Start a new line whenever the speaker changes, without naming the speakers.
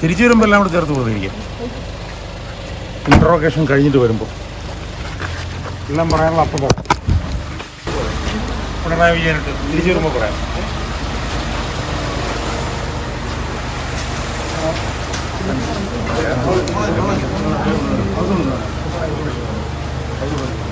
തിരിച്ചു വരുമ്പോൾ എല്ലാം കൂടെ ചേർത്ത് പ്രതികരിക്കാം ഇൻട്രോഗേഷൻ കഴിഞ്ഞിട്ട് വരുമ്പോൾ എല്ലാം പറയാനുള്ള അപ്പം പറയാം പിണറായി വിജയനിട്ട് തിരിച്ചു വരുമ്പോൾ പറയാം.
അതൊന്നും